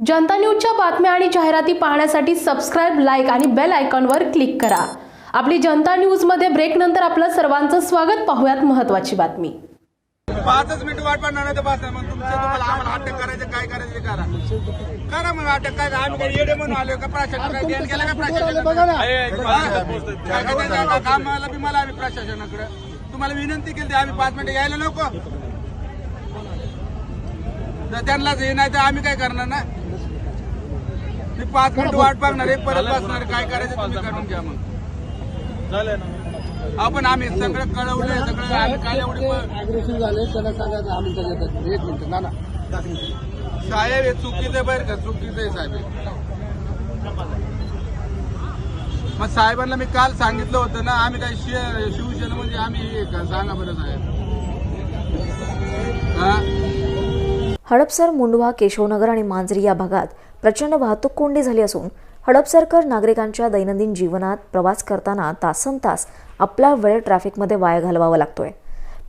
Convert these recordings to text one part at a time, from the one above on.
जनता न्यूजच्या बातम्या आणि जाहिराती पाहण्यासाठी सबस्क्राईब लाईक आणि बेल आयकॉनवर क्लिक करा. आपली जनता न्यूजमध्ये ब्रेक नंतर आपलं सर्वांचं स्वागत. पाहूयात महत्त्वाची बातमी. पाचच मिनिट वाट पाहणार नाही मग तुमचं तुम्हाला आम्हाला अटक करायचं काय करायचं ते करा. करा मग अटक काय आम्ही काय येडे म्हणून आलो का? प्रशासन काय ध्यान केलं का प्रशासन काय काय त्याचं कामाला बी मला आम्ही प्रशासनाकडे. तुम्हाला विनंती केली आम्ही पाच मिनिटं यायला नको. त्यांनाच हे नाही तर आम्ही काय करणार ना? मी पाच मिनिट वाट पाहणार आहे परत बसणार काय करायचं तुम्ही करून घ्या मग. आपण आम्ही सगळं कळवलंय सगळं आम्ही काय एवढे झाले त्याला सांगायचं आम्ही त्याच्यात एक मिनिट ना ना. साहेब हे चुकीचं आहे बरं का चुकीचं आहे साहेब. मग साहेबांना मी काल सांगितलं होतं ना आम्ही काय शि- शिवसेना म्हणजे आम्ही हे का सांगा बरं साहेब. हा? हडपसर मुंडवा केशवनगर आणि मांजरी या भागात प्रचंड वाहतूक कोंडी झाली असून हडपसरकर नागरिकांच्या दैनंदिन जीवनात प्रवास करताना तासन तास आपला वेळ ट्रॅफिकमध्ये वाया घालवावा लागतोय.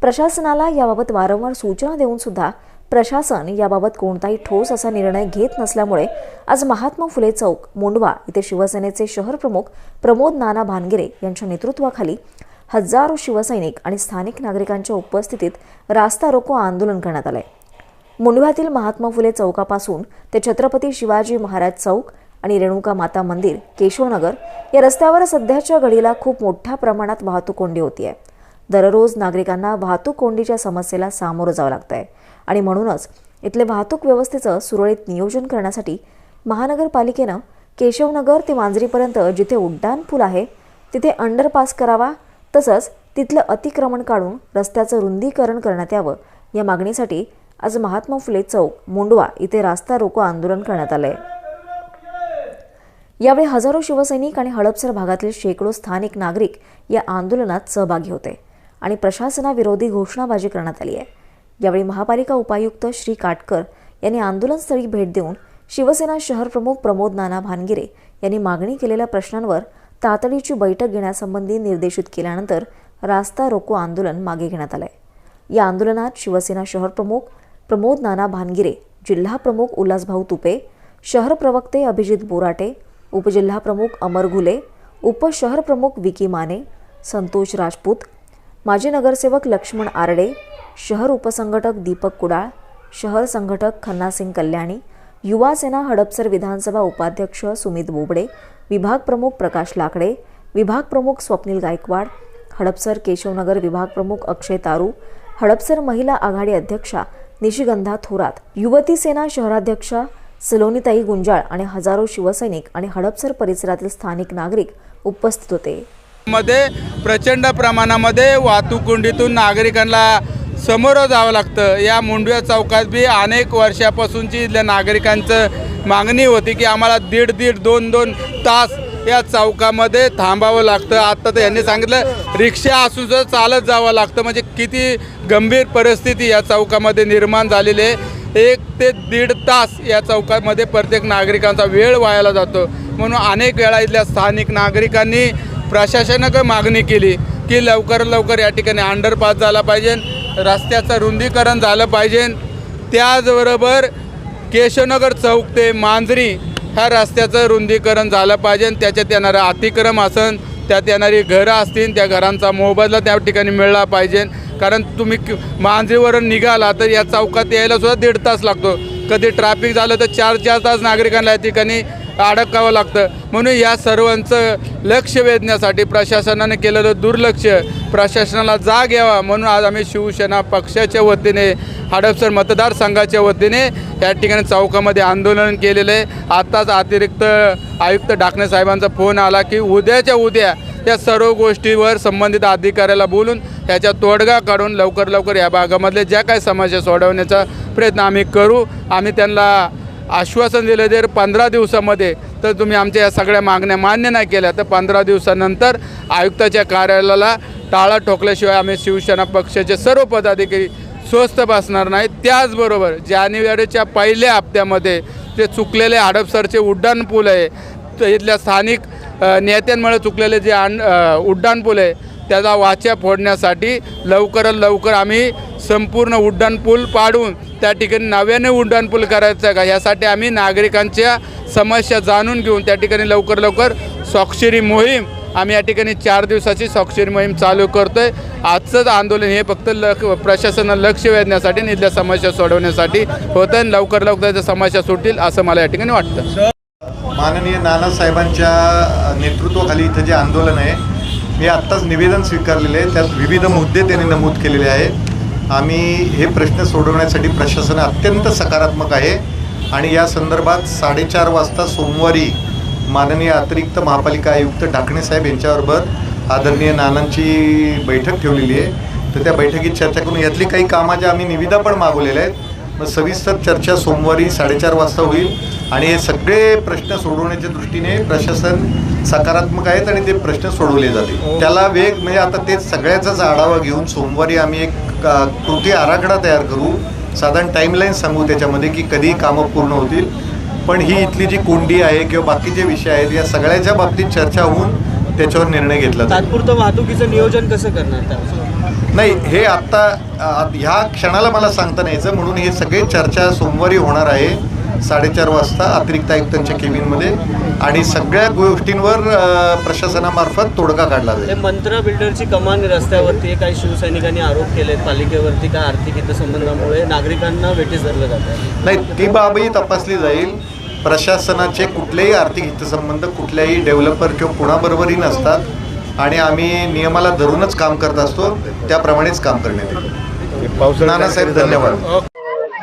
प्रशासनाला याबाबत वारंवार सूचना देऊन सुद्धा प्रशासन याबाबत कोणताही ठोस असा निर्णय घेत नसल्यामुळे आज महात्मा फुले चौक मोंडवा इथे शिवसेनेचे शहर प्रमुख प्रमोद नाना भानगिरे यांच्या नेतृत्वाखाली हजारो शिवसैनिक आणि स्थानिक नागरिकांच्या उपस्थितीत रास्ता रोको आंदोलन करण्यात आलंय. मुंडव्यातील महात्मा फुले चौकापासून ते छत्रपती शिवाजी महाराज चौक आणि रेणुका माता मंदिर केशवनगर या रस्त्यावर सध्याच्या घडीला खूप मोठ्या प्रमाणात वाहतूक कोंडी होतीये दररोज नागरिकांना वाहतूक कोंडीच्या समस्येला सामोरं जावं लागतंय आणि म्हणूनच इथले वाहतूक व्यवस्थेचं सुरळीत नियोजन करण्यासाठी महानगरपालिकेनं केशवनगर ते मांजरीपर्यंत जिथे उड्डाण पूल आहे तिथे अंडरपास करावा तसंच तिथलं अतिक्रमण काढून रस्त्याचं रुंदीकरण करण्यात यावं या मागणीसाठी आज महात्मा फुले चौक मुंडवा इथे रास्ता रोको आंदोलन करण्यात आलंय. यावेळी हजारो शिवसैनिक आणि हडपसर भागातील शेकडो स्थानिक नागरिक या आंदोलनात सहभागी होते आणि प्रशासनाविरोधी घोषणाबाजी करण्यात आली आहे. यावेळी महापालिका उपायुक्त श्री काटकर यांनी आंदोलनस्थळी भेट देऊन शिवसेना शहर प्रमुख प्रमोद नाना भानगिरे यांनी मागणी केलेल्या प्रश्नांवर तातडीची बैठक घेण्यासंबंधी निर्देशित केल्यानंतर रास्ता रोको आंदोलन मागे घेण्यात आलंय. या आंदोलनात शिवसेना शहर प्रमुख प्रमोद नाना भानगिरे जिल्हा प्रमुख उल्हासभाऊ तुपे शहर प्रवक्ते अभिजित बोराटे उपजिल्हा प्रमुख अमर घुले उपशहर प्रमुख विकी माने संतोष राजपूत माजी नगरसेवक लक्ष्मण आरडे शहर उपसंघटक दीपक कुडाळ शहर संघटक खन्नासिंग कल्याणी युवा सेना हडपसर विधानसभा उपाध्यक्ष सुमित बोबडे विभाग प्रमुख प्रकाश लाकडे विभाग प्रमुख स्वप्नील गायकवाड हडपसर केशवनगर विभाग प्रमुख अक्षय तारू हडपसर महिला आघाडी अध्यक्षा निशिगंधा थोरात युवती सेना शहराध्यक्षा सलोनीताई गुंजाळ आणि हजारो शिवसैनिक आणि हडपसर परिसरातील स्थानिक नागरिक उपस्थित होते. मध्ये प्रचंड प्रमाणामध्ये वाहतूक कोंडीतून नागरिकांना समोर जावं लागतं. या मुंडव्या चौकात बी अनेक वर्षापासूनची नागरिकांचं मागणी होती की आम्हाला दीड दीड दोन दोन तास या चौकामध्ये थांबावं लागतं. आता तर यांनी सांगितलं रिक्षा असून सुद्धा चालत जावं लागतं. म्हणजे किती गंभीर परिस्थिती या चौकामध्ये निर्माण झालेली आहे. एक ते दीड तास या चौकामध्ये प्रत्येक नागरिकांचा वेळ वायाला जातो. म्हणून अनेक वेळा इथल्या स्थानिक नागरिकांनी प्रशासनाकडे मागणी केली की लवकर लवकर या ठिकाणी अंडरपास झाला पाहिजे. रस्त्याचं रुंदीकरण झालं पाहिजे. त्याचबरोबर केशवनगर चौक ते मांजरी ह्या रस्त्याचं रुंदीकरण झालं पाहिजे आणि त्याच्यात येणारं अतिक्रम असन त्यात येणारी घरं असतील त्या घरांचा मोबदला त्या ठिकाणी मिळला पाहिजे. कारण तुम्ही मांजरीवरून निघाला तर या चौकात यायला सुद्धा दीड तास लागतो. कधी ट्रॅफिक झालं तर चार चार तास नागरिकांना या ठिकाणी अडकावं लागतं. म्हणून या सर्वांचं लक्ष वेधण्यासाठी प्रशासनाने केलेलं दुर्लक्ष प्रशासनाला जाग यावा. म्हणून आज आम्ही शिवसेना पक्षाच्या वतीने हडपसर मतदारसंघाच्या वतीने या ठिकाणी चौकामध्ये आंदोलन केलेलं आहे. आत्ताच अतिरिक्त आयुक्त डाकणे साहेबांचा फोन आला की उद्याच्या उद्या या सर्व गोष्टीवर संबंधित अधिकाऱ्याला बोलून त्याच्या तोडगा काढून लवकर लवकर या भागामधले ज्या काही समस्या सोडवण्याचा प्रयत्न आम्ही करू. आम्ही त्यांना आश्वासन दिलं जर पंधरा दिवसामध्ये तर तुम्ही आमच्या या सगळ्या मागण्या मान्य नाही केल्या तर पंधरा दिवसानंतर आयुक्ताच्या कार्यालयाला टाळा ठोकल्याशिवाय आम्ही शिवसेना पक्षाचे सर्व पदाधिकारी स्वस्थ बसणार नाही त्याचबरोबर जानेवारीच्या पहिल्या हप्त्यामध्ये जे चुकलेले हडपसरचे उड्डाण पूल आहे तर इथल्या स्थानिक नेत्यांमुळे चुकलेले जे आण उड्डाण पूल आहे त्याचा वाच्या फोडण्यासाठी लवकरात लवकर आम्ही संपूर्ण उड्डाण पूल पाडून त्या ठिकाणी नव्याने उड्डाणपूल करायचं का? यासाठी आम्ही नागरिकांच्या समस्या जाणून घेऊन त्या ठिकाणी लवकर लवकर स्वाक्षरी मोहीम आम्ही या ठिकाणी चार दिवसाची स्वाक्षरी मोहीम चालू करतो आहे आजचंच आंदोलन हे फक्त लक्ष प्रशासनाला लक्ष वेधण्यासाठी आणि इथल्या समस्या सोडवण्यासाठी होतं आणि लवकर लवकर त्या समस्या सुटतील असं मला या ठिकाणी वाटतं. माननीय नानासाहेबांच्या नेतृत्वाखाली इथं जे आंदोलन आहे मी आत्ताच निवेदन स्वीकारलेले आहे. त्यात विविध मुद्दे त्यांनी नमूद केलेले आहेत. आम्ही हे प्रश्न सोडवण्यासाठी प्रशासन अत्यंत सकारात्मक आहे. आणि या संदर्भात साडेचार वाजता सोमवारी माननीय अतिरिक्त महापालिका आयुक्त ढाकणे साहेब यांच्याबरोबर आदरणीय नानांची बैठक ठेवलेली आहे. तर त्या बैठकीत चर्चा करून यातली काही कामाच्या आम्ही निविदा पण मागवलेल्या आहेत मग सविस्तर चर्चा सोमवारी साडेचार वाजता होईल. आणि हे सगळे प्रश्न सोडवण्याच्या दृष्टीने प्रशासन सकारात्मक आहेत आणि ते प्रश्न सोडवले जातील. त्याला वेग म्हणजे आता ते सगळ्याचाच आढावा घेऊन सोमवारी आम्ही एक अ, कृती आराखडा तयार करू. साधारण टाईमलाईन सांगू त्याच्यामध्ये की कधी कामं पूर्ण होतील. पण ही इथली जी कोंडी आहे किंवा बाकीचे विषय आहेत या सगळ्याच्या बाबतीत चर्चा होऊन त्याच्यावर निर्णय घेतला तात्पुरतं वाहतुकीचं नियोजन कसं करणार नाही हे आत्ता ह्या क्षणाला मला सांगता नाही म्हणून हे सगळे चर्चा सोमवारी होणार आहे. साडेचार वाजता अतिरिक्त आयुक्तांच्या केबिनमध्ये आणि सगळ्या गोष्टींवर प्रशासनामार्फत तोडगा काढला ते जाईल मंत्रा बिल्डरची कमान रस्त्यावरती. काही शिवसैनिकांनी आरोप केलेत. पालिकेवरती काय आर्थिक हितसंबंधामुळे नागरिकांना वेठीस धरलं जात आहे. नाही ती बाबही तपासली जाईल. प्रशासनाचे कुठलेही आर्थिक हितसंबंध कुठल्याही डेव्हलपर किंवा कुणाबरोबरही नसतात. आणि आम्ही नियमाला धरूनच काम करत असतो. त्याप्रमाणेच काम करण्यात येईल. नानासाहेब धन्यवाद.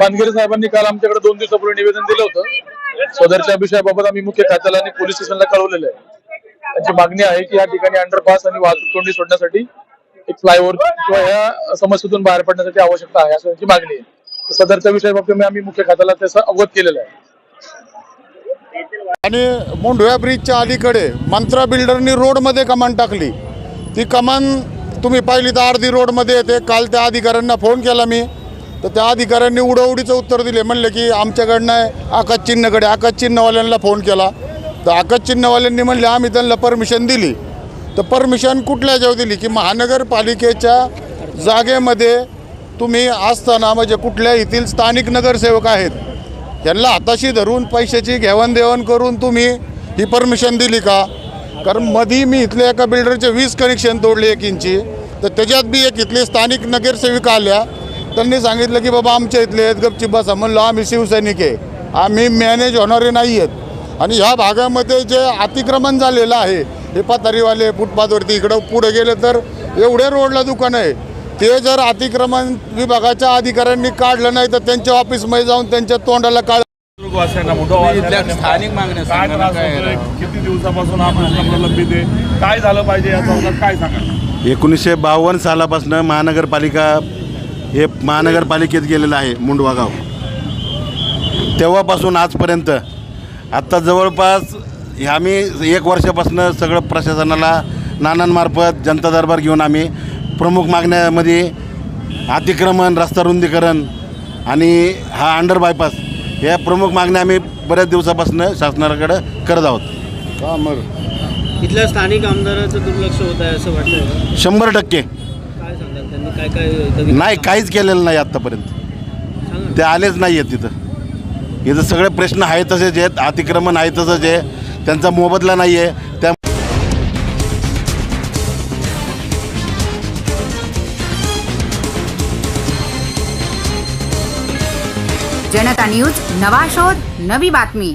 पानगिरे साहेबांनी काल आमच्याकडे दोन दिवसापूर्वी निवेदन दिलं होतं. सदरच्या विषयाबाबत आम्ही मुख्य खात्याला आणि पोलीस स्टेशनला कळवलेलं आहे. त्यांची मागणी आहे की या ठिकाणी अंडरपास आणि वाहतूक कोंडी सोडण्यासाठी एक फ्लायओव्हर किंवा या समस्येतून बाहेर पडण्यासाठी आवश्यकता आहे असं त्यांची मागणी आहे. सदरच्या विषयाबाबत आम्ही मुख्य खात्याला त्याचं अवगत केलेलं आहे. आणि मोंढव्या ब्रिजच्या अलीकडे मंत्रा बिल्डरनी रोडमध्ये कमान टाकली. ती कमान तुम्ही पाहिली तर अर्धी रोडमध्ये येते. काल त्या अधिकाऱ्यांना फोन केला मी. तर त्या अधिकाऱ्यांनी उडवडीचं उत्तर दिले. म्हणले की आमच्याकडनं आकाश चिन्हकडे आकाश चिन्हवाल्यांना फोन केला. तर आकाश चिन्हवाल्यांनी म्हणले आम्ही त्यांना परमिशन दिली. तर परमिशन कुठल्या याच्यावर दिली? की महानगरपालिकेच्या जागेमध्ये तुम्ही असताना म्हणजे कुठल्या येथील स्थानिक नगरसेवक आहेत यांना हाताशी धरून पैशाची घेवाणदेवाण करून तुम्ही ही परमिशन दिली का? कारण मधी मी इथल्या एका बिल्डरचे वीस कनेक्शन तोडले एक इंची तर त्याच्यात बी एक इथले स्थानिक नगरसेविका आल्या. त्यांनी सांगितलं की बाबा आमच्या इथले आहेत गपची बसा. म्हणलं आम्ही शिवसैनिक आहे. आम्ही मॅनेज होणारे नाही आहेत. आणि ह्या भागामध्ये जे अतिक्रमण झालेलं आहे हे पातारीवाले फुटपाथवरती इकडं पुढे गेले तर एवढे रोडला दुकान आहे. ते जर अतिक्रमण विभागाच्या अधिकाऱ्यांनी काढलं नाही तर त्यांच्या ऑफिसमध्ये जाऊन त्यांच्या तोंडाला स्थानिक मागण्या काय? किती दिवसापासून हा प्रश्न प्रलंबित आहे? झालं पाहिजे या चौकात? काय सांगा एकोणीसशे बावन्न सालापासून महानगरपालिका हे महानगरपालिकेत गेलेलं आहे मुंडवा गाव. तेव्हापासून आजपर्यंत आत्ता जवळपास हे आम्ही एक वर्षापासून सगळं प्रशासनाला नानांमार्फत जनता दरबार घेऊन आम्ही प्रमुख मागण्यामध्ये अतिक्रमण रस्ता रुंदीकरण आणि हा अंडर बायपास या प्रमुख मागण्या आम्ही बऱ्याच दिवसापासून शासनाकडे करत आहोत. इथल्या स्थानिक आमदाराचं दुर्लक्ष होत आहे असं वाटतं शंभर टक्के. काय काय इथं- नाही काहीच केलेलं नाही आत्तापर्यंत. ते आलेच नाही आहेत तिथं इथं सगळे प्रश्न आहे तसेच आहेत अतिक्रमण आहे तसंच आहे त्यांचा मोबदला नाही आहे त्या जनता न्यूज नवा शोध नवी बातमी.